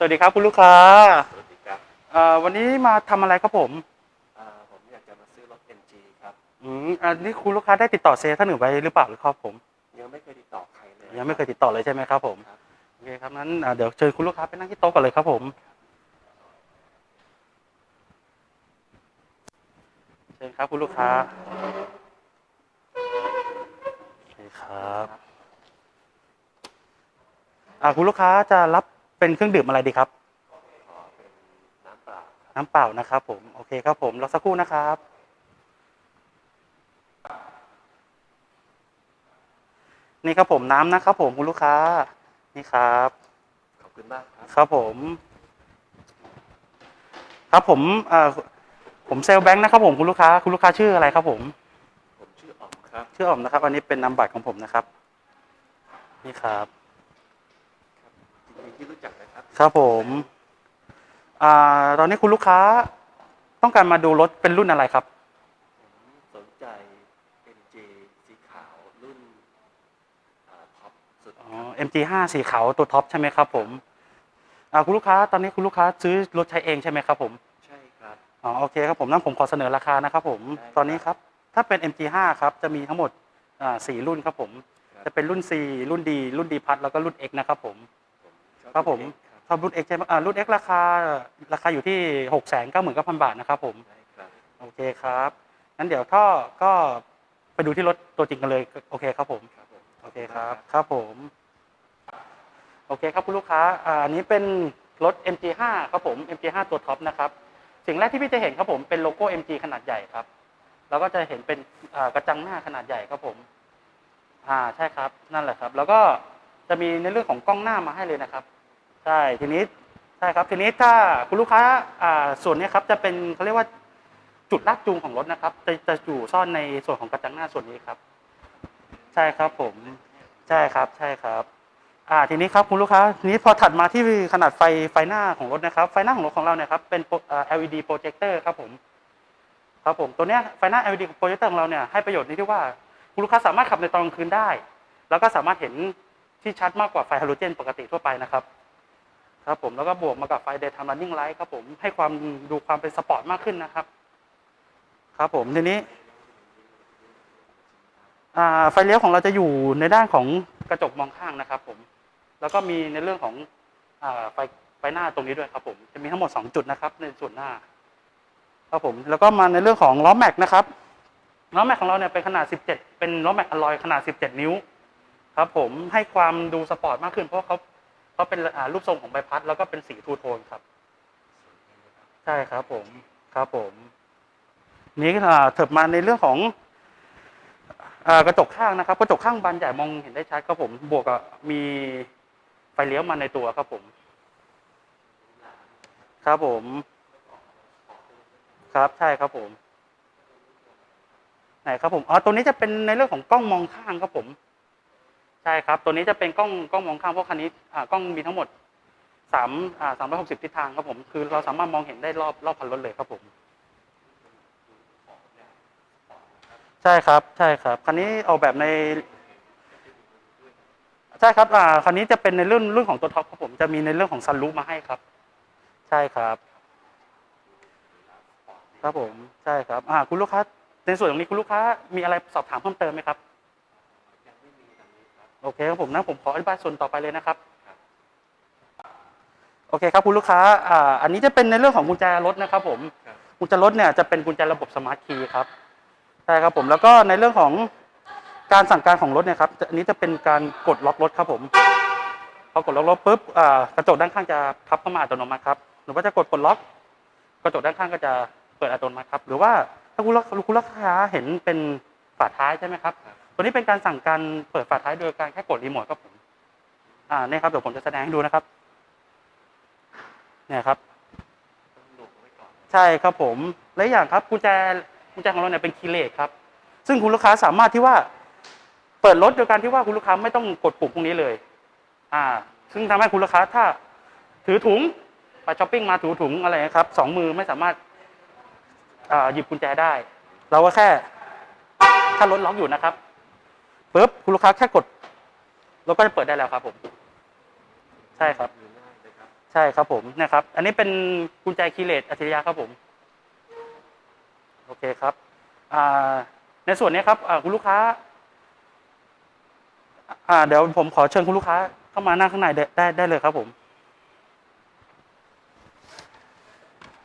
สวัสดีครับคุณลูกค้าสวัสดีครับเอ่อวันนี้มาทำอะไรครับผม อ่าผมอยากจะมาซื้อรถ MG ครับ อืมอันนี้คุณลูกค้าได้ติดต่อเซลล์ท่านอื่นไว้หรือเปล่าหรือครับผม ยังไม่เคยติดต่อใครเลยยังไม่เคยติดต่อเลยใช่ไหมครับผม ครับโอเคครับนั้นอ่าเดี๋ยวเชิญคุณลูกค้าไปนั่งที่โต๊ะก่อนเลยครับผม เชิญครับคุณลูกค้าโอเคครับ อ่าคุณลูกค้าจะรับ เป็นเครื่องดื่มอะไรดีครับขอเป็นน้ำเปล่าครับ น้ำเปล่านะครับผม โอเคครับผมรอสักครู่นะครับ นี่ครับผมน้ำนะครับผมคุณลูกค้า นี่ครับ ขอบคุณมากครับ ครับผม ครับผมเอ่อผมเซลลแบงค์นะครับผมคุณลูกค้า คุณลูกค้าชื่ออะไรครับผม ผมชื่ออ๋อมครับ ชื่ออ๋อมนะครับ อันนี้เป็นนามบัตรของผมนะครับ นี่ครับยินดี ที่รู้จักนะครับ ครับผมอ่าตอนนี้คุณลูกค้าต้องการมาดูรถเป็นรุ่นอะไรครับผมสนใจ MG สีขาวรุ่นอ่าท็อปสุดอ๋อ MG5 สีขาวตัวท็อปใช่ไหมครับผมอ่าคุณลูกค้าตอนนี้คุณลูกค้าซื้อรถใช้เองใช่ไหมครับผมใช่ครับ อ๋อโอเคครับผมนั่นผมขอเสนอราคานะครับผมได้ครับตอนนี้ครับ ถ้าเป็น MG5 ครับจะมีทั้งหมดอ่าสี่รุ่นครับผมจะเป็นรุ่น C รุ่น D รุ่น D พัทแล้วก็รุ่น X นะครับผมผมชอบ ครับผมรุ่น X ครับถ้ารุ่น X ใช่ไหมอ่ารุ่น X ราคาราคาอยู่ที่6 9 9 0 0 0บาทนะครับผมได้ครับโอเคครับงั้นเดี๋ยวถ้าก็ไปดูที่รถตัวจริงกันเลยโอเคครับผมครับผมโอเคครับครับผมโอเคครับคุณลูกค้าอ่าอันนี้เป็นรถ MG5 ครับผม MG5 ตัวท็อปนะครับสิ่งแรกที่พี่จะเห็นครับผมเป็นโลโก้ MG ขนาดใหญ่ครับแล้วก็จะเห็นเป็นอ่ากระจังหน้าขนาดใหญ่ครับผม อ่าใช่ครับนั่นแหละครับ แล้วก็จะมีในเรื่องของกล้องหน้ามาให้เลยนะครับ ใช่ทีนี้ใช่ครับทีนี้ถ้าคุณลูกค้าอ่าส่วนนี้ครับจะเป็นเขาเรียกว่าจุดลากจูงของรถนะครับ จะจะอยู่ซ่อนในส่วนของกระจังหน้าส่วนนี้ครับ ใช่ครับผมใช่ครับใช่ครับอ่าทีนี้ครับคุณลูกค้าทีนี้พอถัดมาที่ขนาดไฟไฟหน้าของรถนะครับ ไฟหน้าของรถของเราเนี่ยครับเป็น LED projector ครับผมครับผมตัวเนี้ยไฟหน้า LED projector ของเราเนี่ยให้ประโยชน์ในที่ว่าคุณลูกค้าสามารถขับในตอนกลางคืนได้ แล้วก็สามารถเห็นที่ชัดมากกว่าไฟฮาโลเจนปกติทั่วไปนะครับ ครับผมแล้วก็บวกมากับไฟ daytime running light ครับผมให้ความดูความเป็นสปอร์ตมากขึ้นนะครับ ครับผมทีนี้ไฟเลี้ยวของเราจะอยู่ในด้านของกระจกมองข้างนะครับ ผม แล้วก็มีในเรื่องของอไฟไฟหน้าตรงนี้ด้วยครับ ผมจะมีทั้งหมด 2 จุดนะครับ ในส่วนหน้า ครับผมแล้วก็มาในเรื่องของล้อแม็กนะครับล้อแม็กของเราเนี่ยเป็นขนาด 17 เป็นล้อแม็กอลลอยขนาด 17 นิ้ว ครับ ผมให้ความดูสปอร์ตมากขึ้นเพราะเขา เขาเป็นอ่ารูปทรงของใบพัด แล้วก็เป็นสีทูโทนครับ ใช่ครับผมครับผม นี้อ่าเถิบมาในเรื่องของอ่ากระจกข้างนะครับ กระจกข้างบานใหญ่มองเห็นได้ชัดครับผม บวกกับมีไฟเลี้ยวมาในตัวครับผม ครับผม ครับใช่ครับผมไหนครับผมอ๋อตัวนี้จะเป็นในเรื่องของกล้องมองข้างครับผม ช่ครับ ตัวนี้จะเป็นกล้องกล้องมองข้างเพราะคันนี้อ่ากล้องมีทั้งหมดสามอ่าสามร้อยหกสิบทิศทางครับผม คือเราสามารถมองเห็นได้รอบรอบพันรถเลยครับผม ใช่ครับ ใช่ครับ คันนี้ออกแบบใน ใช่ครับ อ่า คันนี้จะเป็นในเรื่องเรื่องของตัวท็อปครับผม จะมีในเรื่องของซันรูฟมาให้ครับ ใช่ครับ ครับผม ใช่ครับ อ่า คุณลูกค้า ในส่วนตรงนี้คุณลูกค้ามีอะไรสอบถามเพิ่มเติมไหมครับ โอเคครับผมนะผมขออธิบายส่วนต่อไปเลยนะครับ โอเคครับคุณลูกค้าอ่าอันนี้จะเป็นในเรื่องของกุญแจรถนะครับ ผมครับกุญแจรถเนี่ยจะเป็นกุญแจระบบสมาร์ทคีย์ครับใช่ครับผมแล้วก็ในเรื่องของการสั่งการของรถเนี่ยครับอันนี้จะเป็นการกดล็อกรถครับผมพอกดล็อกรถปุ๊บอ่ากระจกด้านข้างจะพับเข้ามาอัตโนมัติครับหรือว่าจะกดปลดล็อก กระจกด้านข้างก็จะเปิดอัตโนมัติครับ หรือว่าถ้าคุณลูกคุณลูกค้าเห็นเป็นฝาท้ายใช่ไหมครับครับ ตัวนี้เป็นการสั่งการเปิดฝาท้ายโดยการแค่กดรีโมทครับผม อ่าเนี่ยครับเดี๋ยวผมจะแสดงให้ดูนะครับ เนี่ยครับ ใช่ครับผม และอย่างครับกุญแจกุญแจของเราเนี่ยเป็นคีย์เลสครับ ซึ่งคุณลูกค้าสามารถที่ว่า เปิดรถโดยการที่ว่าคุณลูกค้าไม่ต้องกดปุ่มพวกนี้เลย อ่า ซึ่งทำให้คุณลูกค้าถ้า ถือถุงไปช้อปปิ้งมาถือถุงอะไรนะครับสองมือไม่สามารถอ่าหยิบกุญแจได้ เราก็แค่ถ้ารถล็อกอยู่นะครับ ปุ๊บคุณลูกค้าแค่กดรถก็จะเปิดได้แล้วครับผม ใช่ครับ ใช่ครับผมนะครับ อันนี้เป็นกุญแจคีย์เลสอัจฉริยะครับผม โอเคครับในส่วนนี้ครับคุณลูกค้าอ่าเดี๋ยวผมขอเชิญคุณลูกค้า เข้ามานั่งข้างในได้ได้ไดเลยครับผม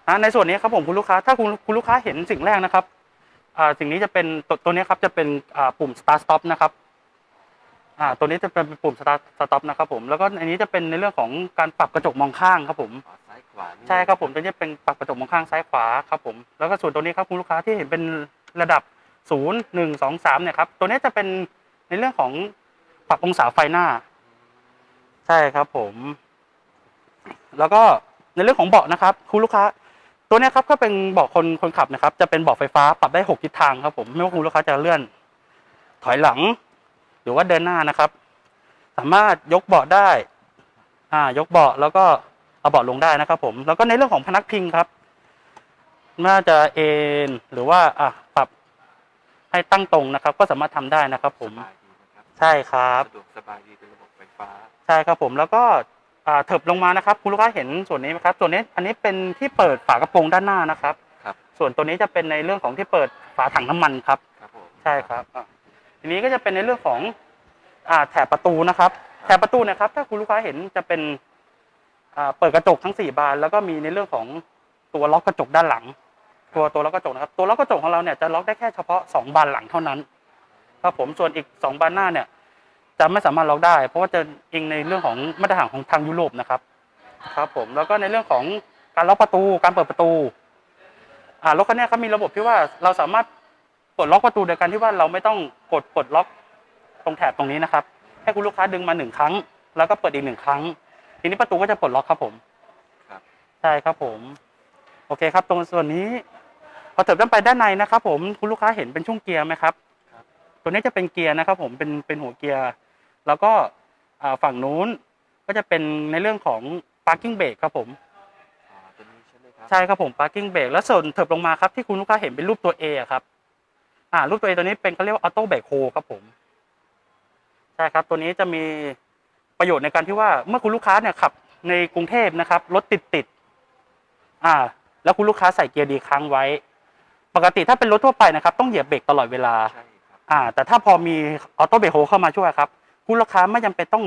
อ่าในส่วนนี้ครับผมคุณลูกค้า ถ้าคุณคุณลูกค้าเห็นสิ่งแรกนะครับ สิ่งนี้จะเป็นตัวตัวนี้ครับจะเป็นอ่าปุ่ม start stop นะครับอ่าตัวนี้จะเป็นปุ่ม start stop นะครับผมแล้วก็อันนี้จะเป็นในเรื่องของการปรับกระจกมองข้างครับผมขวาซ้ายขวานี่ใช่ครับผมตัวนี้เป็นปรับกระจกมองข้างซ้ายขวาครับผมแล้วก็ส่วนตัวนี้ครับคุณลูกค้าที่เห็นเป็นระดับศูนย์หนึ่งสองสามเนี่ยครับตัวนี้จะเป็นในเรื่องของปรับองศาไฟหน้า ใช่ครับผม แล้วก็ในเรื่องของเบาะนะครับ คุณลูกค้า ตัวเนี้ยครับก็เป็นเบาะคนคนขับนะครับ จะเป็นเบาะไฟฟ้าปรับได้หกทิศทางครับผมไม่ว่าคุณลูกค้าจะเลื่อน ถอยหลัง หรือว่าเดินหน้านะครับ สามารถยกเบาะได้อ่ายกเบาะแล้วก็เอาเบาะลงได้นะครับ ผม แล้วก็ในเรื่องของพนักพิงครับน่าจะเอนหรือว่าอะปรับให้ตั้งตรงนะครับ ก็สามารถทำได้นะครับ ผมสบายดีนะครับใช่ครับสะดวกสบายดีเป็นระบบไฟฟ้า ใช่ครับผมแล้วก็อ่า เถิบลงมานะครับ คุณลูกค้าเห็นส่วนนี้ไหมครับ ส่วนนี้อันนี้เป็นที่เปิดฝากระโปรงด้านหน้านะครับครับส่วนตัวนี้จะเป็นในเรื่องของที่เปิดฝาถังน้ำมันครับครับผมใช่ครับอะทีนี้ก็จะเป็นในเรื่องของอ่าแถบประตูนะครับ แถบประตูเนะครับ ถ้าคุณลูกค้าเห็นจะเป็นอ่าเปิดกระจกทั้งสี่บาน แล้วก็มีในเรื่องของตัวล็อกกระจกด้านหลัง ตัวตัวล็อกกระจกนะครับ ตัวล็อกกระจกของเราเนี่ยจะล็อกได้แค่เฉพาะสองบานหลังเท่านั้นครับผมส่วนอีกสองบานหน้าเนี่ย จะไม่สามารถล็อกได้ เพราะว่าจะอิงในเรื่องของมาตรฐานของทางยุโรปนะครับครับ ผมแล้วก็ในเรื่องของการล็อกประตูการเปิดประตูอ่ารถคันนี้ครับมีระบบที่ว่าเราสามารถปลดล็อกประตูโดยการที่ว่าเราไม่ต้องกดปลดล็อกตรงแถบตรงนี้นะครับให้คุณลูกค้าดึงมาหนึ่งครั้ง แล้วก็เปิดอีกหนึ่งครั้ง ทีนี้ประตูก็จะปลดล็อกครับผมครับใช่ครับผม โอเคครับ ตรงส่วนนี้ พอเถิบด้านไปด้านในนะครับ ผมคุณลูกค้าเห็นเป็นช่วงเกียร์ไหมครับครับตัวนี้จะเป็นเกียร์นะครับ ผมเป็นเป็นหัวเกียร์ แล้วก็อ่าฝั่งนู้นก็จะเป็นในเรื่องของ parking brake ครับผมอ๋อตัวนี้ใช่ไหมครับใช่ครับผม parking brake แล้วส่วนเถิบลงมาครับที่คุณลูกค้าเห็นเป็นรูปตัว A อะครับอ่ารูปตัว A ตัวนี้เป็นเขาเรียกว่า auto brake hold ครับผมใช่ครับตัวนี้จะมีประโยชน์ในการที่ว่าเมื่อคุณลูกค้าเนี่ยขับในกรุงเทพนะครับรถติดติดๆอ่า แล้วคุณลูกค้าใส่เกียร์ดีค้างไว้ ปกติถ้าเป็นรถทั่วไปนะครับ ต้องเหยียบเบรกตลอดเวลาใช่ครับอ่า แต่ถ้าพอมีออโต้เบรกโฮเข้ามาช่วยครับ คุณลูกค้าไม่จำเป็นต้อง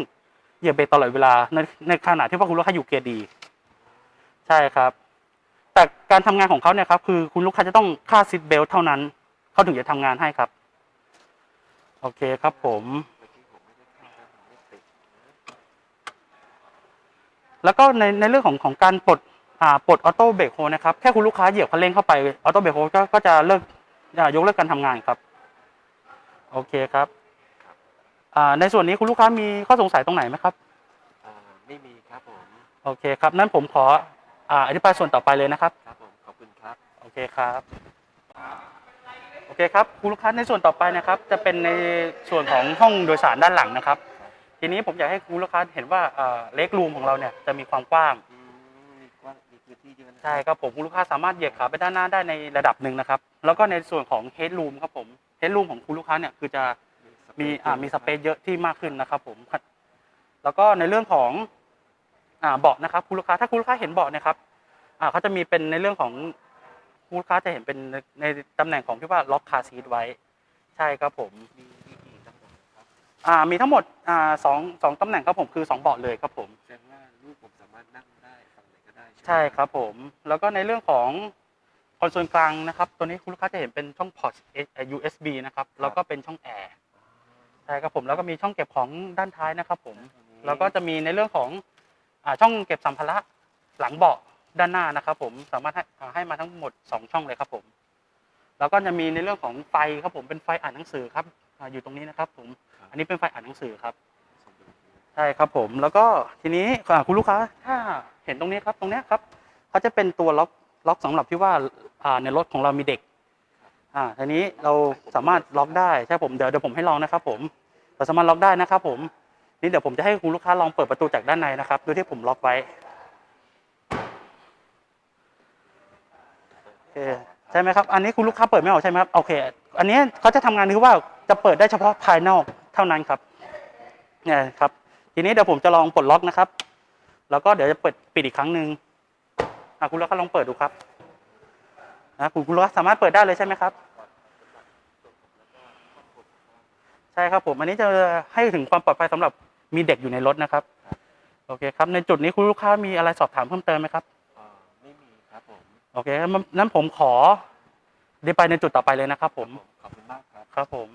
เหยียบเบรกตลอดเวลาในในขณะที่ว่าคุณลูกค้าอยู่เกียร์ดี ใช่ครับ แต่การทำงานของเขาเนี่ยครับคือคุณลูกค้าจะต้องค่าซิทเบลเท่านั้นเขาถึงจะทำงานให้ครับ โอเคครับผมแล้วก็ในในเรื่องของของการปลดอ่าปลดออโต้เบรกโฮนะครับแค่คุณลูกค้าเหยียบคันเร่งเข้าไปออโต้เบรกโฮก็ก็จะเลิกอ่ายกเลิกการทำงานครับ โอเคครับ ในส่วนนี้คุณลูกค้ามีข้อสงสัยตรงไหนไหมครับอ่าไม่มีครับผม โอเคครับ นั้นผมขออ่าอธิบายส่วนต่อไปเลยนะครับ ครับผม ขอบคุณครับ โอเคครับ โอเคครับ คุณลูกค้าในส่วนต่อไปนะครับ จะเป็นในส่วนของห้องโดยสารด้านหลังนะครับ ทีนี้ผมอยากให้คุณลูกค้าเห็นว่าเล็กรูมของเราเนี่ยจะมีความกว้างอืมมีกว้างมีพื้นที่เยอะนะใช่ครับผมคุณลูกค้าสามารถเหยียบขาไปด้านหน้าได้ในระดับหนึ่งนะครับ แล้วก็ในส่วนของเฮดรูมครับผม เฮดรูมของคุณลูกค้าเนี่ยคือจะ มีอ่ามีสเปซเยอะที่มากขึ้นนะครับผม แล้วก็ในเรื่องของอ่าเบาะนะครับคุณลูกค้าถ้าคุณลูกค้าเห็นเบาะเนะครับอ่าเขาจะมีเป็นในเรื่องของคุณลูกค้าจะเห็นเป็นในในตำแหน่งของที่ว่าล็อกคาซีทไว้ ใช่ครับผมมีมีกี่ตำแหน่งครับอ่ามีทั้งหมดอ่าสองสองตำแหน่งครับผมคือสองเบาะเลยครับผมแสดงว่าลูกผมสามารถนั่งได้ฝั่งไหนก็ได้ใช่ไหมใช่ครับผม แล้วก็ในเรื่องของคอนโซลกลางนะครับ ตัวนี้คุณลูกค้าจะเห็นเป็นช่องพอร์ต USB นะครับ แล้วก็เป็นช่องแอร์ ใช่ครับผมแล้วก็มีช่องเก็บของด้านท้ายนะครับผมแล้วก็จะมีในเรื่องของอ่าช่องเก็บสัมภาระหลังเบาะด้านหน้านะครับผมสามารถให้อ่าให้มาทั้งหมด 2 ช่องเลยครับผม แล้วก็จะมีในเรื่องของไฟครับผมเป็นไฟอ่านหนังสือครับอ่าอยู่ตรงนี้นะครับผมอันนี้เป็นไฟอ่านหนังสือครับสมบูรณ์ดีใช่ครับผมแล้วก็ทีนี้อ่าคุณลูกค้าถ้าเห็นตรงนี้ครับตรงเนี้ยครับเขาจะเป็นตัวล็อกล็อกสำหรับที่ว่าอ่าในรถของเรามีเด็ก อ่าทีนี้เราสามารถล็อกได้ใช่ผมเดี๋ยวเดี๋ยวผมให้ลองนะครับ ผมเราสามารถล็อกได้นะครับ ผมนี่เดี๋ยวผมจะให้คุณลูกค้าลองเปิดประตูจากด้านในนะครับโดยที่ผมล็อกไว้โอเคใช่ไหมครับ อันนี้คุณลูกค้าเปิดไม่ออกใช่ไหมครับ โอเค อันนี้เขาจะทำงานคือว่าจะเปิดได้เฉพาะภายนอกเท่านั้นครับ เนี่ยครับ ทีนี้เดี๋ยวผมจะลองปลดล็อกนะครับ แล้วก็เดี๋ยวจะเปิดปิดอีกครั้งหนึ่งอะคุณลูกค้าลองเปิดดูครับนะคุณคุณลูกค้าสามารถเปิดได้เลยใช่ไหมครับ ใช่ครับผม อันนี้จะให้ถึงความปลอดภัยสำหรับมีเด็กอยู่ในรถนะครับ โอเคครับ ในจุดนี้คุณลูกค้ามีอะไรสอบถามเพิ่มเติมไหมครับอ่าไม่มีครับผม โอเคงั้นนั้นผมขอได้ไปในจุดต่อไปเลยนะครับ ผม ขอบคุณมากครับ ครับผม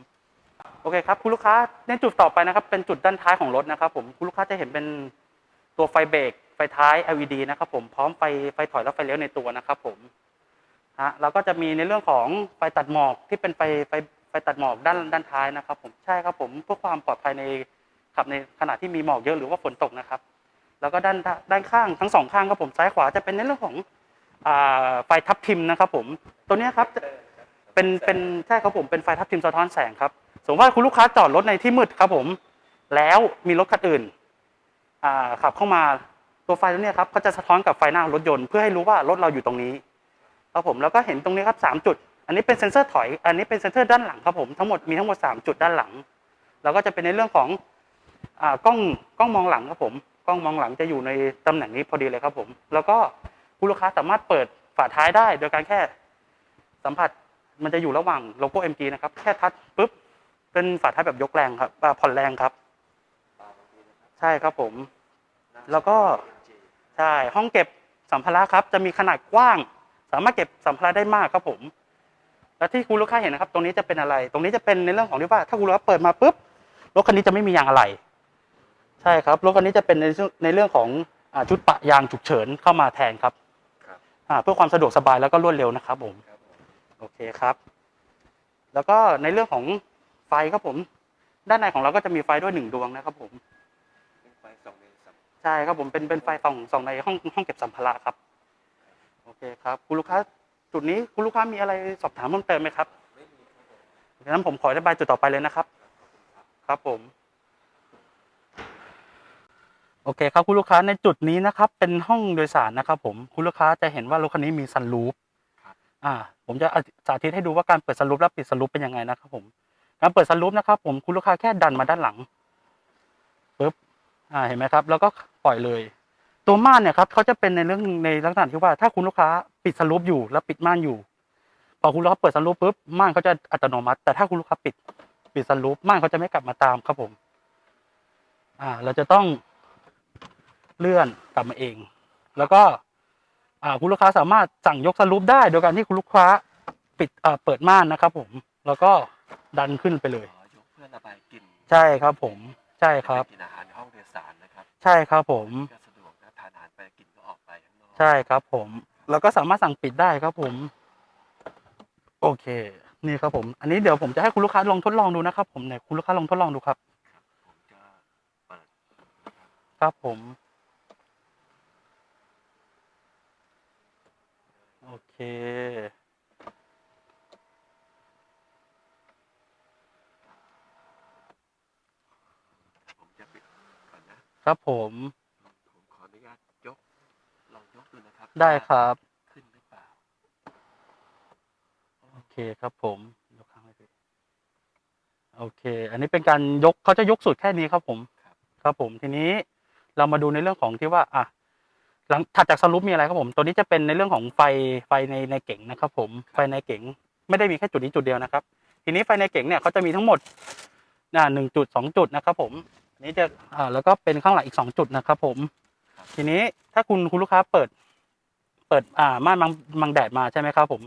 โอเคครับคุณลูกค้าในจุดต่อไปนะครับ เป็นจุดด้านท้ายของรถนะครับ ผม คุณลูกค้าจะเห็นเป็นตัวไฟเบรก ไฟท้าย LED นะครับ ผม พร้อมไฟไฟถอยและไฟเลี้ยวในตัวนะครับ ผมฮะแล้วก็จะมีในเรื่องของไฟตัดหมอกที่เป็นไฟไฟ ไฟตัดหมอกด้านด้านท้ายนะครับ ผมใช่ครับผมเพื่อความปลอดภัยในขับในขณะที่มีหมอกเยอะหรือว่าฝนตกนะครับ แล้วก็ด้านด้านข้างทั้งสองข้างครับผมซ้ายขวาจะเป็นในเรื่องของอไฟทับทิมนะครับ ผมตัวนี้ครับเป็นเป็นใช่ครับผมเป็นไฟทับทิมสะท้อนแสงครับสมมติว่าคุณลูกค้าจอดรถในที่มืดครับผม แล้วมีรถคันอื่นขับเข้ามาตัวไฟตัวนี้ครับก็จะสะท้อนกับไฟหน้ารถยนต์เพื่อให้รู้ว่ารถเราอยู่ตรงนี้ครับผมแล้วก็เห็นตรงนี้ครับสามจุด อันนี้เป็นเซ็นเซอร์ถอย อันนี้เป็นเซ็นเซอร์ด้านหลังครับผม ทั้งหมดมีทั้งหมดสามจุดด้านหลัง แล้วก็จะเป็นในเรื่องของอกล้องกล้องมองหลังครับผม กล้องมองหลังจะอยู่ในตำแหน่งนี้พอดีเลยครับผม แล้วก็คุณลูกค้าสามารถเปิดฝาท้ายได้ โดยการแค่สัมผัส มันจะอยู่ระหว่างโลโก้ MG นะครับ แค่ทัชปุ๊บ เป็นฝาท้ายแบบยกแรงครับ ผ่อนแรงครับ ใช่ครับผม แล้วก็ใช่ห้องเก็บสัมภาระครับ จะมีขนาดกว้าง สามารถเก็บสัมภาระได้มากครับผม แล้วที่คุณลูกค้าเห็นนะครับ ตรงนี้จะเป็นอะไร ตรงนี้จะเป็นในเรื่องของที่ว่า ถ้าคุณลูกค้าเปิดมาปุ๊บรถคันนี้จะไม่มียางอะไร ใช่ครับรถคันนี้จะเป็นในเรื่องในเรื่องของอ่าชุดปะยางฉุกเฉินเข้ามาแทนครับครับอ่าเพื่อความสะดวกสบายแล้วก็รวดเร็วนะครับผมครับผมโอเคครับ แล้วก็ในเรื่องของไฟครับผม ด้านในของเราก็จะมีไฟด้วยหนึ่งดวงนะครับผมเป็นไฟสองเลนสัมใช่ครับผมเป็นเป็นไฟส่องส่องในห้องห้องเก็บสัมภาระครับ โอเคครับ คุณลูกค้า จุดนี้คุณลูกค้ามีอะไรสอบถามเพิ่มเติมไหมครับไม่มีครับผมดังนั้นผมขออธิบายจุดต่อไปเลยนะครับ ครับผม โอเคครับคุณลูกค้าในจุดนี้นะครับ เป็นห้องโดยสารนะครับ ผมคุณลูกค้าจะเห็นว่ารถคันนี้มีซันรูฟอ่า ผมจะสาธิตให้ดูว่าการเปิดซันรูฟและปิดซันรูฟเป็นยังไงนะครับ ผมการเปิดซันรูฟนะครับ ผมคุณลูกค้าแค่ดันมาด้านหลังปึ๊บอ่าเห็นไหมครับ แล้วก็ปล่อยเลย ตัวม่านเนี่ยครับเขาจะเป็นในเรื่องในลักษณะที่ว่า ถ้าคุณลูกค้าปิดซันรูฟอยู่แล้วปิดม่านอยู่พอคุณลูกค้าเปิดซันรูฟปุ๊บม่านเขาจะอัตโนมัติ แต่ถ้าคุณลูกค้าปิดปิดซันรูฟม่านเขาจะไม่กลับมาตามครับผม อ่า เราจะต้องเลื่อนกลับมาเอง แล้วก็ อ่าคุณลูกค้าสามารถสั่งยกซันรูฟได้โดยการที่คุณลูกค้าปิดอ่าเปิดม่านนะครับผมแล้วก็ดันขึ้นไปเลยขอยกเพื่อระบายกลิ่นใช่ครับผม ใช่ครับไปกินอาหารในห้องโดยสารนะครับ ใช่ครับผมก็ ใช่ครับผม แล้วก็สามารถสั่งปิดได้ครับผม โอเค นี่ครับผม อันนี้เดี๋ยวผมจะให้คุณลูกค้าลองทดลองดูนะครับ ผมไหนคุณลูกค้าลองทดลองดูครับ ครับผม โอเค ผมจะปิดก่อนนะครับผมขออนุญาตยกลอง ยกดูนะครับได้ครับว่าขึ้นหรือเปล่าโอเคครับผมยกข้างให้พี่โอเค อันนี้เป็นการยกเขาจะยกสุดแค่นี้ครับผมครับครับผมทีนี้เรามาดูในเรื่องของที่ว่า อะหลังถัดจากสรุปมีอะไรครับผม ตัวนี้จะเป็นในเรื่องของไฟไฟในในเก๋งนะครับ ผมไฟในเก๋งไม่ได้มีแค่จุดนี้จุดเดียวนะครับ ทีนี้ไฟในเก๋งเนี่ยเขาจะมีทั้งหมดอ่าหนึ่งจุดสองจุดนะครับ ผมอันนี้จะอ่าแล้วก็เป็นข้างหลังอีกสองจุดนะครับ ผม ทีนี้ถ้าคุณคุณลูกค้าเปิด เปิดอ่าม่านบังบังแดดมาใช่ไหมครับผม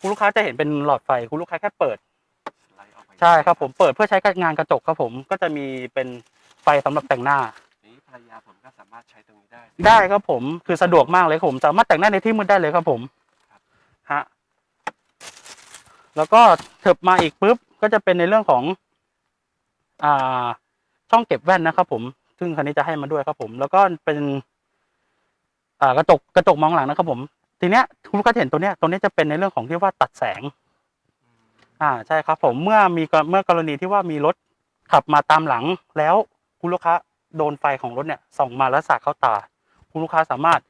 คุณลูกค้าจะเห็นเป็นหลอดไฟ คุณลูกค้าแค่เปิดสไลด์ออกไปใช่ครับผมเปิดเพื่อใช้งานกระจกครับผมก็จะมีเป็นไฟสำหรับแต่งหน้านี้ภรรยาผมก็สามารถใช้ตรงนี้ได้ ได้ครับผมคือสะดวกมากเลยครับผม สามารถแต่งหน้าในที่มืดได้เลยครับผมฮะแล้วก็เถิบมาอีกปุ๊บก็จะเป็นในเรื่องของ อ่า ช่องเก็บแว่นนะครับผม ซึ่งคันนี้จะให้มาด้วยครับผม แล้วก็เป็นอ่า กระจกกระจกมองหลังนะครับผม ทีเนี้ยคุณลูกค้าเห็นตัวเนี้ยตัวเนี้ยจะเป็นในเรื่องของที่ว่าตัดแสงอืมอ่าใช่ครับ ผมเมื่อมีกรเมื่อกรณีที่ว่ามีรถขับมาตามหลัง แล้วคุณลูกค้าโดนไฟของรถเนี่ยส่องมาแล้วสาดเข้าตา คุณลูกค้าสามารถ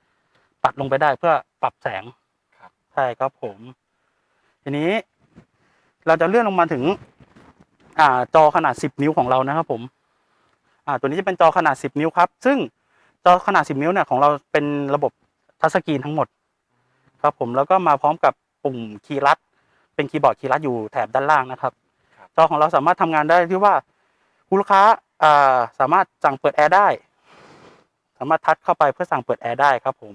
ปัดลงไปได้เพื่อปรับแสงครับใช่ครับผม ทีนี้ เราจะเลื่อนลงมาถึง อ่าจอขนาด 10 นิ้วของเรานะครับผม อ่า ตัวนี้จะเป็นจอขนาด 10 นิ้วครับ ซึ่ง จจอขนาด 10 นิ้วเนี่ยของเราเป็นระบบทัชสกรีนทั้งหมด ครับผมแล้วก็มาพร้อมกับปุ่มคีย์ลัด เป็นคีย์บอร์ดคีย์ลัดอยู่แถบด้านล่างนะครับครับจอของเราสามารถทำงานได้ที่ว่าคุณลูกค้าอ่าสามารถสั่งเปิดแอร์ได้ สามารถทัชเข้าไปเพื่อสั่งเปิดแอร์ได้ครับผม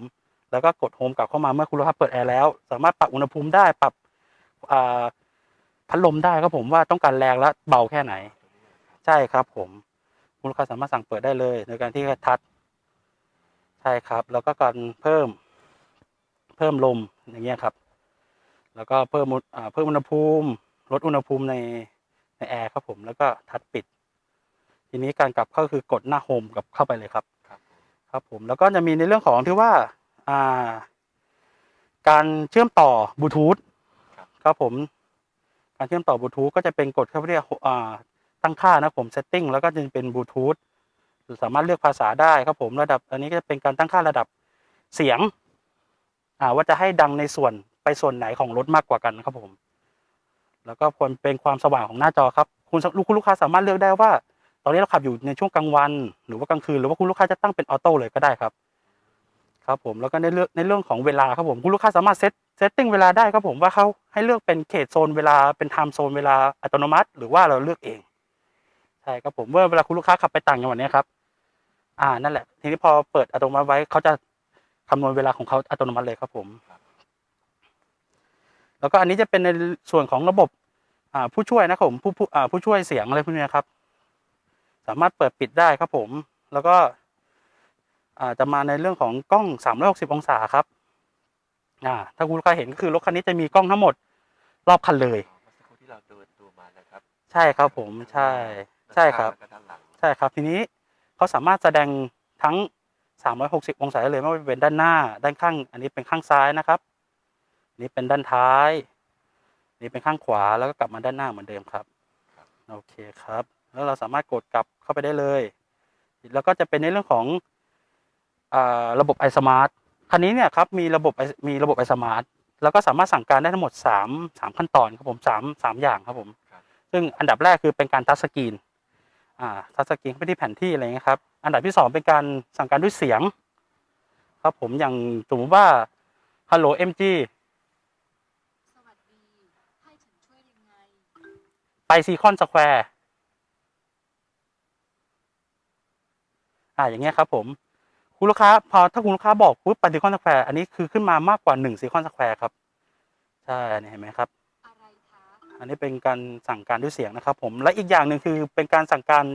แล้วก็กดโฮมกลับเข้ามาเมื่อคุณลูกค้าเปิดแอร์แล้ว สามารถปรับอุณหภูมิได้ปรับอ่าพัดลมได้ครับผมว่าต้องการแรงและเบาแค่ไหน ใช่ครับผมคุณลูกค้าสามารถสั่งเปิดได้เลยโดยการที่ทัช ใช่ครับ แล้วก็การเพิ่มเพิ่มลมอย่างเงี้ยครับ แล้วก็เพิ่มอุณอ่าเพิ่มอุณหภูมิ ลดอุณหภูมิในในแอร์ครับผม แล้วก็ทัดปิด ทีนี้การกลับเข้าคือกดหน้าโฮมกลับเข้าไปเลยครับครับผมครับผม แล้วก็จะมีในเรื่องของที่ว่าอ่า การเชื่อมต่อบลูทูธครับผม การเชื่อมต่อบลูทูธก็จะเป็นกดเข้าไปเรียกอ่าตั้งค่านะครับผม setting แล้วก็จะเป็นบลูทูธ สามารถเลือกภาษาได้ครับผมระดับ อันนี้ก็จะเป็นการตั้งค่าระดับเสียงว่าจะให้ดังในส่วนไปส่วนไหนของรถมากกว่ากันครับผม แล้วก็ควรเป็นความสว่างของหน้าจอครับคุณลูกคุณลูกค้าสามารถเลือกได้ว่า ตอนนี้เราขับอยู่ในช่วงกลางวัน หรือว่ากลางคืนหรือว่าคุณลูกค้าจะตั้งเป็นออโต้เลยก็ได้ครับ ครับผมแล้วก็ในเรื่องในเรื่องของเวลาครับผมคุณลูกค้าสามารถเซตเซตติ้งเวลาได้ครับผมว่าเขาให้เลือกเป็นเขตโซนเวลาเป็นไทม์โซนเวลาอัตโนมัติ หรือว่าเราเลือกเอง ใช่ครับผมเมื่อเวลาคุณลูกค้าขับไปต่างจังหวัดเนี้ยครับ อ่านั่นแหละ ทีนี้พอเปิดอัตโนมัติไว้เขาจะคำนวณเวลาของเขาอัตโนมัติเลยครับผม แล้วก็อันนี้จะเป็นในส่วนของระบบ อ่า ผู้ช่วยนะครับผมผู้ผู้อ่าผู้ช่วยเสียงอะไรพวกเนี้ยครับ สามารถเปิดปิดได้ครับผม แล้วก็อ่าจะมาในเรื่องของกล้อง 360 องศาครับอ่าถ้าคุณลูกค้าเห็นก็คือรถคันนี้จะมีกล้องทั้งหมด รอบคันเลย เมื่อสักครู่ที่เราดูดูมานะครับ ใช่ครับผมใช่ ใช่ครับด้านหน้าแล้วก็ด้านหลังใช่ครับ ทีนี้เขาสามารถแสดงทั้ง 360 องศาได้เลยไม่ว่าจะเป็นด้านหน้า ด้านข้าง อันนี้เป็นข้างซ้ายนะครับอันนี้เป็นด้านท้าย อันนี้เป็นข้างขวาแล้วก็กลับมาด้านหน้าเหมือนเดิมครับโอเคครับ แล้วเราสามารถกดกลับเข้าไปได้เลย แล้วก็จะเป็นในเรื่องของอาระบบ iSmart คันนี้เนี่ยครับมีระบบ i- มีระบบ iSmart แล้วก็สามารถสั่งการได้ทั้งหมด3 3ขั้นตอนครับผม3 3อย่างครับผมซึ่งอันดับแรกคือเป็นการทัชสกรีนอ่า ทัชสกรีนไปที่แผนที่อะไรเงี้ยครับ อันดับที่สองเป็นการสั่งการด้วยเสียง ครับผมอย่างสมมติว่าฮัลโหล MG สวัสดี ให้ฉันช่วยยังไง ไปซีคอนสแควร์อ่าอย่างเงี้ยครับผมคุณลูกค้าพอถ้าคุณลูกค้าบอกปุ๊บไปซีคอนสแควร์อันนี้คือขึ้นมามากกว่าหนึ่งซีคอนสแควร์ครับ ใช่นี่เห็นไหมครับ อันนี้เป็นการสั่งการด้วยเสียงนะครับผมและอีกอย่างหนึ่งคือเป็นการสั่งการ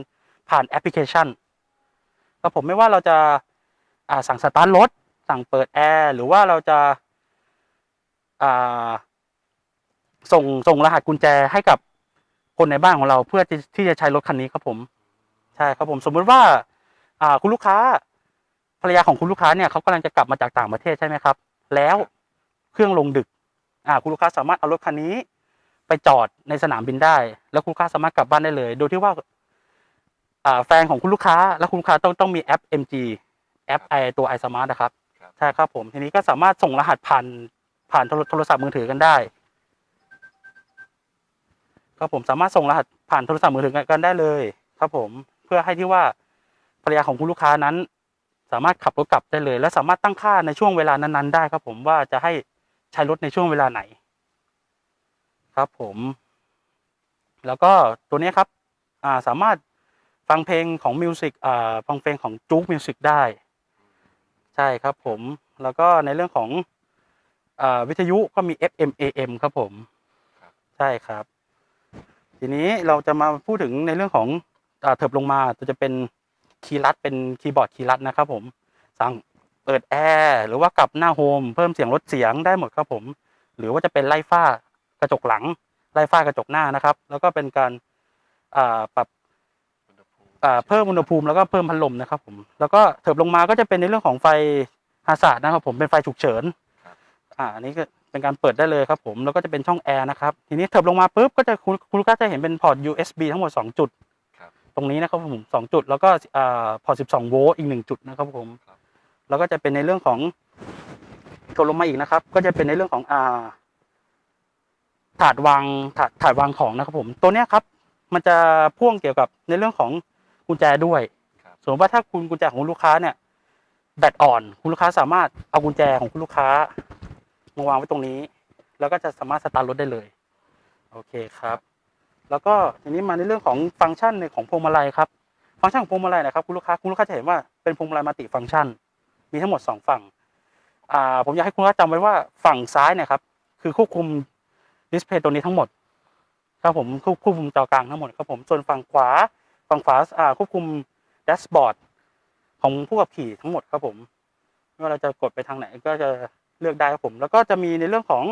ผ่านแอปพลิเคชันครับผมไม่ว่าเราจะาสั่งสตาร์ทรถสั่งเปิดแอร์หรือว่าเราจะาส่งส่งรหัสกุญแจให้กับคนในบ้านของเราเพื่อที่ที่จะใช้รถคันนี้ครับผมใช่ครับผมสมมุติว่าาคุณลูกค้าภรรยาของคุณลูกค้าเนี่ยเขากำลังจะกลับมาจากต่างประเทศใช่ไหมครับ แล้วเครื่องลงดึกคุณลูกค้าสามารถเอารถคันนี้ ไปจอดในสนามบินได้ แล้วคุณลูกค้าสามารถกลับบ้านได้เลย โดยที่ว่าอ่าแฟนของคุณลูกค้า และคุณลูกค้าต้องต้องมีแอป MG แอปไอตัว iSmart นะครับครับใช่ครับผมทีนี้ก็สามารถส่งรหัสผ่านผ่านโทรโทรศัพท์มือถือกันได้ครับผมสามารถส่งรหัสผ่านโทรศัพท์มือถือกันได้เลย ครับผมเพื่อให้ที่ว่าภรรยาของคุณลูกค้านั้น สามารถขับรถกลับได้เลย และสามารถตั้งค่าในช่วงเวลานั้นๆได้ครับผมว่าจะให้ใช้รถในช่วงเวลาไหน ครับผม แล้วก็ตัวนี้ครับอ่าสามารถฟังเพลงของมิวสิกอ่าฟังเพลงของจุ๊กมิวสิกได้ ใช่ครับผม แล้วก็ในเรื่องของอ่าวิทยุก็มี FM AM ครับผม ใช่ครับ ทีนี้เราจะมาพูดถึงในเรื่องของอ่าเถิบลงมาจะเป็นคีย์ลัดเป็นคีย์บอร์ดคีย์ลัดนะครับผม สั่งเปิดแอร์หรือว่ากลับหน้าโฮมเพิ่มเสียงลดเสียงได้หมดครับผม หรือว่าจะเป็นไล่ฝ้า กระจกหลังไล่ฝ้ากระจกหน้านะครับ แล้วก็เป็นการอ่าปรับอุณหภูมิอ่าเพิ่มอุณหภูมิแล้วก็เพิ่มพัดลมนะครับผมแล้วก็เถิบลงมาก็จะเป็นในเรื่องของไฟฮาซาร์ดนะครับผมเป็นไฟฉุกเฉินอ่าอันนี้ก็เป็นการเปิดได้เลยครับผมแล้วก็จะเป็นช่องแอร์นะครับทีนี้เถิบลงมาปุ๊บก็จะคุณคุณลูกค้าจะเห็นเป็นพอร์ต USB ทั้งหมด 2 จุดครับตรงนี้นะครับผมสองจุด แล้วก็อ่าพอร์ต12 โวลต์อีกหนึ่งจุดนะครับผมครับแล้วก็จะเป็นในเรื่องของถดลงมาอีกนะครับ ก็จะเป็นในเรื่องของอ่า ถาดวางถาดถาดวางของนะครับผมตัวเนี้ยครับ มันจะพ่วงเกี่ยวกับในเรื่องของกุญแจด้วยครับสมมติว่าถ้าคุณกุญแจของลูกค้าเนี่ย แบตอ่อน คุณลูกค้าสามารถเอากุญแจของคุณลูกค้ามาวางไว้ตรงนี้ แล้วก็จะสามารถสตาร์ทรถได้เลยโอเคครับ แล้วก็ทีนี้มาในเรื่องของฟังก์ชันในของพวงมาลัยครับฟังก์ชันของพวงมาลัยนะครับคุณลูกค้าคุณลูกค้าจะเห็นว่าเป็นพวงมาลัยมัลติฟังก์ชัน มีทั้งหมดสองฝั่งอ่าผมอยากให้คุณลูกค้าจำไว้ว่าฝั่งซ้ายเนี่ยครับคือควบคุม ดิสเพย์ตัวนี้ทั้งหมดครับผมควบคุมจอกลางทั้งหมดครับผมส่วนฝั่งขวาฝั่งขวาอ่าควบคุมแดชบอร์ดของผู้ขับขี่ทั้งหมดครับผมไม่ว่าเราจะกดไปทางไหนก็จะเลือกได้ครับผม แล้วก็จะมีในเรื่องของ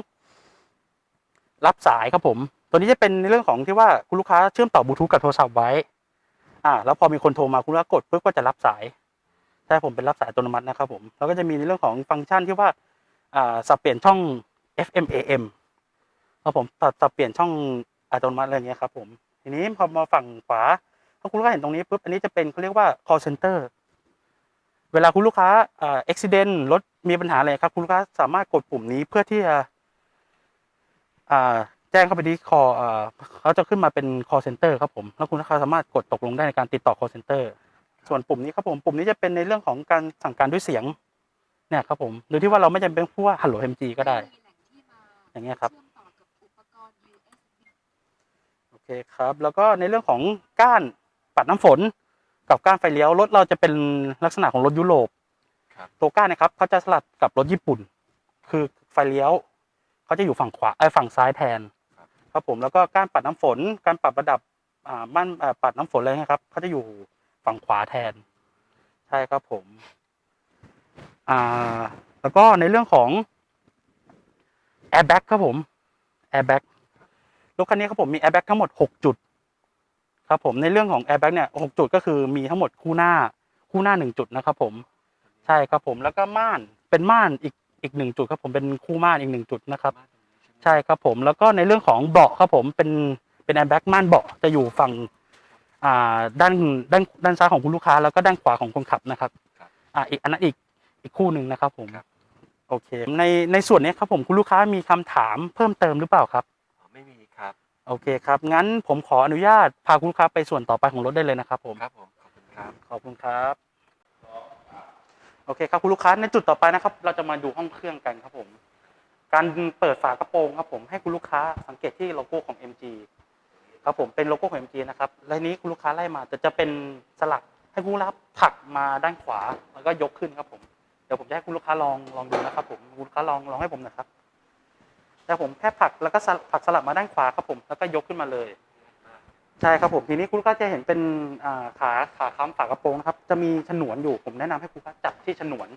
รับสายครับผม ตัวนี้จะเป็นในเรื่องของที่ว่าคุณลูกค้าเชื่อมต่อบลูทูธกับโทรศัพท์ไว้ อ่า แล้วพอมีคนโทรมาคุณลูกค้ากดปุ๊บก็จะรับสายใช่ผมเป็นรับสายอัตโนมัตินะครับผม แล้วก็จะมีในเรื่องของฟังก์ชันที่ว่า อ่าสับเปลี่ยนช่อง FM AM ครับผมตัดสับเปลี่ยนช่องอัตโนมัติอะไรเงี้ยครับผมทีนี้พอมาฝั่งขวาพอคุณลูกค้าเห็นตรงนี้ปุ๊บอันนี้จะเป็นเขาเรียกว่า call center เวลาคุณลูกค้าอ่า accident รถมีปัญหาอะไรครับ คุณลูกค้าสามารถกดปุ่มนี้เพื่อที่จะอ่าแจ้งเข้าไปที่ call อ่าเขาจะขึ้นมาเป็น call center ครับผมแล้วคุณลูกค้าสามารถกดตกลงได้ในการติดต่อ call center ส่วนปุ่มนี้ครับผมปุ่มนี้จะเป็นในเรื่องของการสั่งการด้วยเสียงเนี่ยครับผมโดยที่ว่าเราไม่จำเป็นพูดว่า hello MG ก็ได้ อย่างเงี้ยครับ เชื่อมต่อกับอุปกรณ์ USB โอ เคครับ แล้วก็ในเรื่องของก้านปัดน้ำฝน กับก้านไฟเลี้ยวรถเราจะเป็นลักษณะของรถยุโรปครับตัวก้านนะครับเขาจะสลัดกับรถญี่ปุ่น คือไฟเลี้ยวเขาจะอยู่ฝั่งขวาไอ้ยฝั่งซ้ายแทนครับผมแล้วก็ก้านปัดน้ำฝน การปรับระดับอ่าม่านอ่าปัดน้ำฝนอะไรเงี้ยครับเขาจะอยู่ฝั่งขวาแทน ใช่ครับผมอ่าแล้วก็ในเรื่องของ airbag ครับผม airbag ร ถคันนี้ครับผมมี airbag ทั้งหมด 6 จุด ครับผมในเรื่องของ airbag เนี่ย6จุดก็คือมีทั้งหมดคู่หน้าคู่หน้า 1 จุดนะครับผมใช่ครับผมแล้วก็ม่านเป็นม่านอีกอีกหนึ่งจุดครับผมเป็นคู่ม่านอีกหนึ่งจุดนะครับ ใช่ครับผมแล้วก็ในเรื่องของเบาะครับผมเป็นเป็น airbag ม่านเบาะจะอยู่ฝั่งอ่าด้านด้านด้านซ้ายของคุณลูกค้า แล้วก็ด้านขวาของคนขับนะครับครับอ่าอีกอันนั้นอีกอีกคู่หนึ่งนะครับผมครับโอเคในในส่วนนี้ครับผมคุณลูกค้ามีคำถามเพิ่มเติมหรือเปล่าครับอ๋อไม่มีครับ โอเคครับ งั้นผมขออนุญาตพาคุณลูกค้าไปส่วนต่อไปของรถได้เลยนะครับผม ครับผมขอบคุณครับ ขอบคุณครับ โอเคครับคุณลูกค้าในจุดต่อไปนะครับ เราจะมาดูห้องเครื่องกันครับผม การเปิดฝากระโปรงครับผมให้คุณลูกค้าสังเกตที่โลโก้ของ MG ครับผมเป็นโลโก้ของ MG นะครับ และนี้คุณลูกค้าไล่มาจะจะเป็นสลักให้คุณลูกค้าผลักมาด้านขวาแล้วก็ยกขึ้นครับผม เดี๋ยวผมจะให้คุณลูกค้าลองลองดูนะครับ ผมคุณลูกค้าลองลองให้ผมหนะครับ แต่ผมแค่ผลักแล้วก็ผลักสลับมาด้านขวาครับผมแล้วก็ยกขึ้นมาเลย ใช่ครับผมทีนี้คุณกค้าจะเห็นเป็นอ่าขาขาค้ำฝากระโปรงนะครับ จะมีฉนวนอยู่ผมแนะนำให้คุณลูกค้าจับที่ฉนวน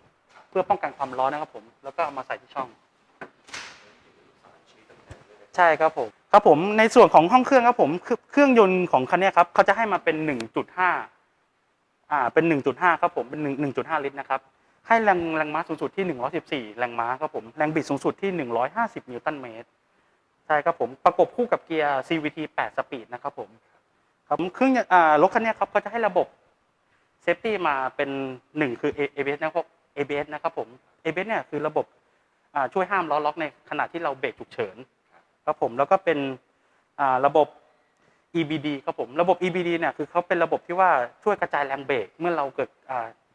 เพื่อป้องกันความร้อนนะครับผมแล้วก็เอามาใส่ที่ช่อง ใช่ครับผมครับผมในส่วนของห้องเครื่องครับผมเครื่องยนต์ของคันนี้ครับเขาจะให้มาเป็น 1.5อ่าเป็น 1.5 ครับผมเป็น 1.5 ลิตรนะครับ ให้แรงแรงม้าสูงสุดที่ 114 แรงม้าครับผมแรงบิดสูงสุดที่ 150 นิวตันเมตรใช่ครับผมประกบคู่กับเกียร์ CVT 8 สปีดนะครับผมครับเครื่องอ่ารถคันนี้ครับก็จะให้ระบบเซฟตี้มาเป็นหนึ่งคือ ABS นะครับ ABS นะครับผม ABS เนี่ยคือระบบช่วยห้ามล้อล็อกในขณะที่เราเบรกฉุกเฉินครับผมแล้วก็เป็นระบบ EBD ครับผมระบบ EBD เนี่ยคือเขาเป็นระบบที่ว่าช่วยกระจายแรงเบรกเมื่อเราเกิด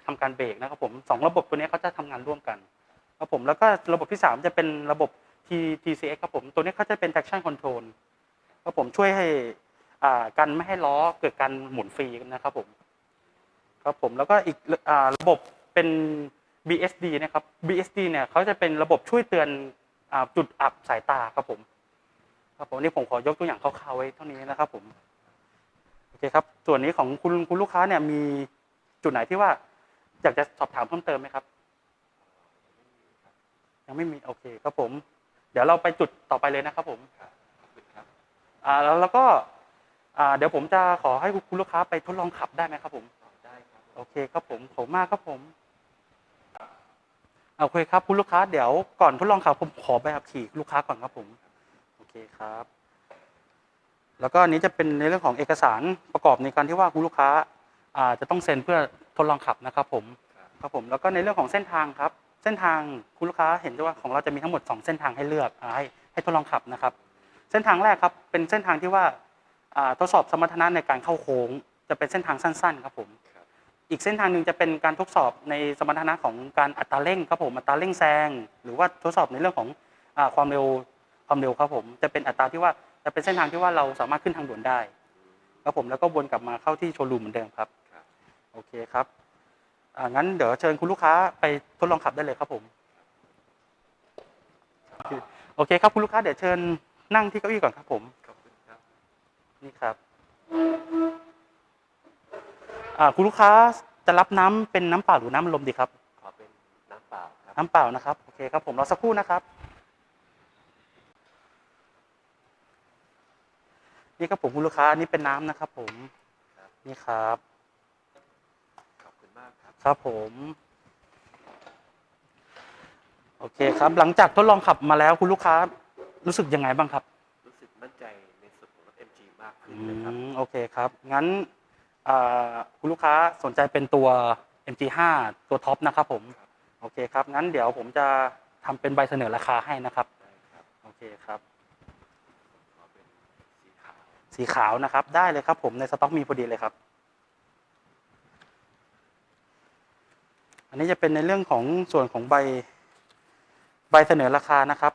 อ่าทำการเบรกนะครับผมสองระบบตัวนี้เขาจะทำงานร่วมกันครับผมแล้วก็ระบบที่สามจะเป็นระบบ T TCX ครับผมตัวนี้เขาจะเป็น traction control ครับผมช่วยให้อ่ากันไม่ให้ล้อเกิดการหมุนฟรีนะครับผมครับผมแล้วก็อีกระบบเป็น BSD นะครับ BSD เนี่ยเขาจะเป็นระบบช่วยเตือนอจุดอับสายตาครับผมครับผมนี่ผมขอยกตัวอย่างคร่าวๆไว้เท่านี้นะครับผมโอเคครับส่วนนี้ของคุณคุณลูกค้าเนี่ยมีจุดไหนที่ว่า อยากจะสอบถามเพิ่มเติมไหมครับ ยังไม่มีโอเคครับผม เดี๋ยวเราไปจุดต่อไปเลยนะครับผมขอบคุณครับอ่าแล้วแล้วก็อ่าเดี๋ยวผมจะขอให้คุณลูกค้าไปทดลองขับได้ไหมครับ ผมได้ครับโอเคครับผมขอบคุณมากครับผมโอเคครับคุณลูกค้าเดี๋ยวก่อนทดลองขับผมขอใบขับขี่ลูกค้าก่อนครับผมโอเคครับ แล้วก็อันนี้จะเป็นในเรื่องของเอกสารประกอบในการที่ว่าคุณลูกค้าอ่าจะต้องเซ็นเพื่อ ทดลองขับนะครับผมครับครับผมแล้วก็ในเรื่องของเส้นทางครับ เส้นทางคุณลูกค้าเห็นว่าของเราจะมีทั้งหมด 2 เส้นทางให้เลือกอ่าให้ให้ทดลองขับนะครับ เส้นทางแรกครับเป็นเส้นทางที่ว่าอ่าทดสอบสมรรถนะในการเข้าโค้ง จะเป็นเส้นทางสั้น ๆ ครับผมครับอีกเส้นทางหนึ่งจะเป็นการทดสอบในสมรรถนะของการอัตราเร่งครับผมอัตราเร่งแซงหรือว่าทดสอบในเรื่องของอาความเร็วความเร็วครับผม จะเป็นอัตราที่ว่าจะเป็นเส้นทางที่ว่าเราสามารถขึ้นทางด่วนได้ครับผมแล้วก็วนกลับมาเข้าที่โชว์รูมเหมือนเดิมครับครับ โอเคครับอ่างั้นเดี๋ยวเชิญคุณลูกค้าไปทดลองขับได้เลยครับผม โอเคครับคุณลูกค้าเดี๋ยวเชิญนั่งที่เก้าอี้ก่อนครับผมขอบคุณครับนี่ครับอ่าคุณลูกค้าจะรับน้ำเป็นน้ำเปล่าหรือน้ำลมดีครับขอเป็นน้ำเปล่าครับน้ำเปล่านะครับโอเคครับผมรอสักครู่นะครับ นี่ครับผมคุณลูกค้าอันนี้เป็นน้ำนะครับ ผมครับนี่ครับขอบคุณมาก ครับครับผม โอเคครับ หลังจากทดลองขับมาแล้วคุณลูกค้ารู้สึกยังไงบ้างครับ รู้สึกมั่นใจในส่วนของรถ MG มากขึ้อืนนะครับ มโอเคครับ งั้นอ่าคุณลูกค้าสนใจเป็นตัว MG5 ตัวท็อปนะครับผม ครับ โอเคครับ งั้นเดี๋ยวผมจะทำเป็นใบเสนอราคาให้นะครับ ได้ครับโอเคครับ ขอเป็นสีขาว สีขาวนะครับ ได้เลยครับผมในสต็อกมีพอดีเลยครับ นนี้จะเป็นในเรื่องของส่วนของใบใบเสนอราคานะครับ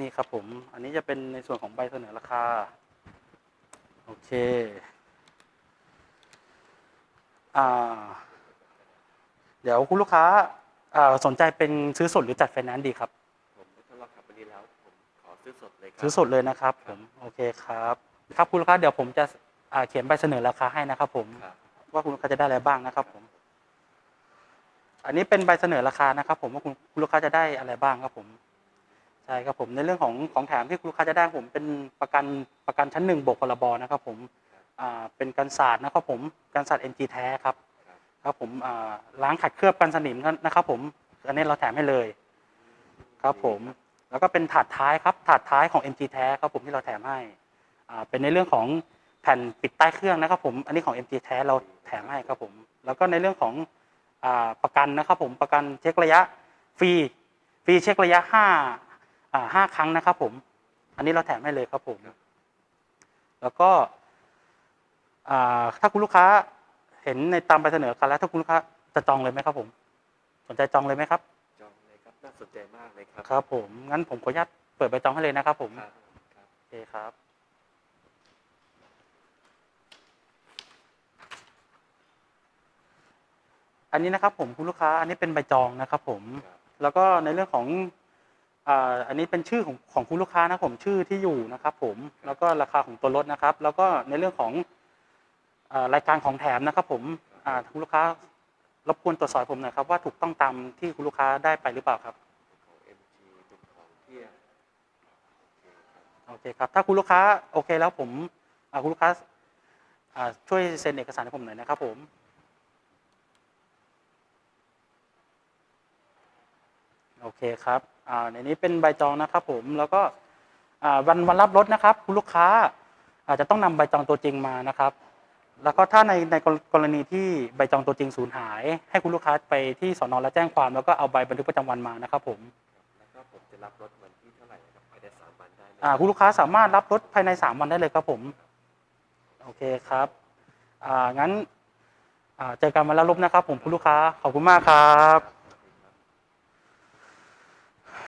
นี่ครับผม อันนี้จะเป็นในส่วนของใบเสนอราคา โอเคอ่าเดี๋ยวคุณลูกค้าอ่าสนใจเป็นซื้อสดหรือจัดไฟแนนซ์ดีครับ ผมได้ทดลองขับวันนี้แล้ว ผมขอซื้อสดเลยครับ ซื้อสดเลยนะครับผม โอเคครับ ครับคุณลูกค้าเดี๋ยวผมจะอ่าเขียนใบเสนอราคาให้นะครับผมครับว่าคุณลูกค้าจะได้อะไรบ้างนะครับผม อันนี้เป็นใบเสนอราคานะครับ ผมว่าคุณคุณลูกค้าจะได้อะไรบ้างครับผมใช่ครับผมในเรื่องของของแถมที่คุณลูกค้าจะได้ผมเป็นประกันประกันชั้นหนึ่งบวกพรบนะครับผมอ่าเป็นกันศาสตร์นะครับผมกันศาสตร์ NG แท้ครับครับครับผมอ่าล้างขัดเคลือบกันสนิมนะครับ ผมอันนี้เราแถมให้เลย ครับผมแล้วก็เป็นถาดท้ายครับถาดท้ายของ MG แท้ครับผมที่เราแถมให้อ่าเป็นในเรื่องของแผ่นปิดใต้เครื่องนะครับผมอันนี้ของ MG แท้เราแถมให้ครับผม แล้วก็ในเรื่องของ ประกันนะครับผมประกันเช็คระยะฟรีฟรีเช็คระยะห้าอ่าห้าครั้งนะครับผม อันนี้เราแถมให้เลยครับผม แล้วก็อ่าถ้าคุณลูกค้าเห็นในตามใบเสนอกันแล้วถ้าคุณลูกค้าจะจองเลยไหมครับผม สนใจจองเลยไหมครับ จองเลยครับน่าสนใจมากเลยครับ ครับผมงั้นผมขออนุญาตเปิดใบจองให้เลยนะครับผมครับครับโอเคครับ อันนี้นะครับผมคุณลูกค้าอันนี้เป็นใบจองนะครับผมครับแล้วก็ในเรื่องของอ่าอันนี้เป็นชื่อของของคุณลูกค้านะครับผมชื่อที่อยู่นะครับผมแล้วก็ราคาของตัวรถนะครับ แล้วก็ในเรื่องของอ่ารายการของแถมนะครับ ผมอ่าคุณลูกค้ารบกวนตรวจสอบผมหน่อยครับว่าถูกต้องตามที่คุณลูกค้าได้ไปหรือเปล่าครับของ MG เป็นของเที่ยงโอเคครับโอเคครับถ้าคุณลูกค้าโอเคแล้วผมอ่าคุณลูกค้าอ่าช่วยเซ็นเอกสารให้ผมหน่อยนะครับผม โอเคครับอ่าในนี้เป็นใบจองนะครับผมแล้วก็อ่าวันวันรับรถนะครับ คุณลูกค้าอาจจะต้องนำใบจองตัวจริงมานะครับ แล้วก็ถ้าในในกรกรณีที่ใบจองตัวจริงสูญหาย ให้คุณลูกค้าไปที่สอนอและแจ้งความแล้วก็เอาใบบันทึกประจำวันมานะครับผมแล้วก็ผมจะรับรถวันที่เท่าไหร่ครับภายในสามวันได้ไหมอ่าคุณลูกค้าสามารถรับรถภายใน3วันได้เลยครับผมโอเคครับอ่างั้นอ่าเจอกันมาแล้วลบนะครับ ผมคุณลูกค้าขอบคุณมากครับ